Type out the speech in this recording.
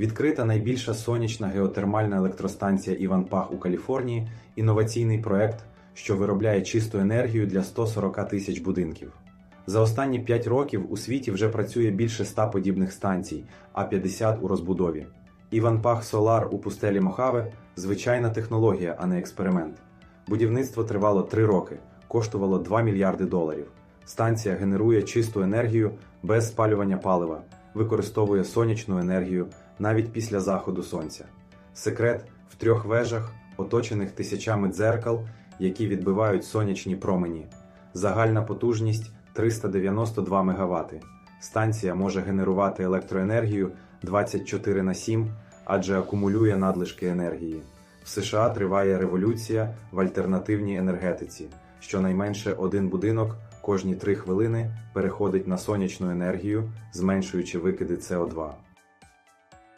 Відкрита найбільша сонячна геотермальна електростанція Іванпах у Каліфорнії інноваційний проект, що виробляє чисту енергію для 140 тисяч будинків. За останні 5 років у світі вже працює більше 100 подібних станцій, а 50 у розбудові. Іванпах Солар у пустелі Мохаве звичайна технологія, а не експеримент. Будівництво тривало 3 роки, коштувало 2 мільярди доларів. Станція генерує чисту енергію без спалювання палива, використовує сонячну енергію навіть після заходу сонця. Секрет в трьох вежах, оточених тисячами дзеркал, які відбивають сонячні промені. Загальна потужність 392 МВт. Станція може генерувати електроенергію 24 на 7, адже акумулює надлишки енергії. В США триває революція в альтернативній енергетиці. Щонайменше один будинок кожні 3 хвилини переходить на сонячну енергію, зменшуючи викиди СО2.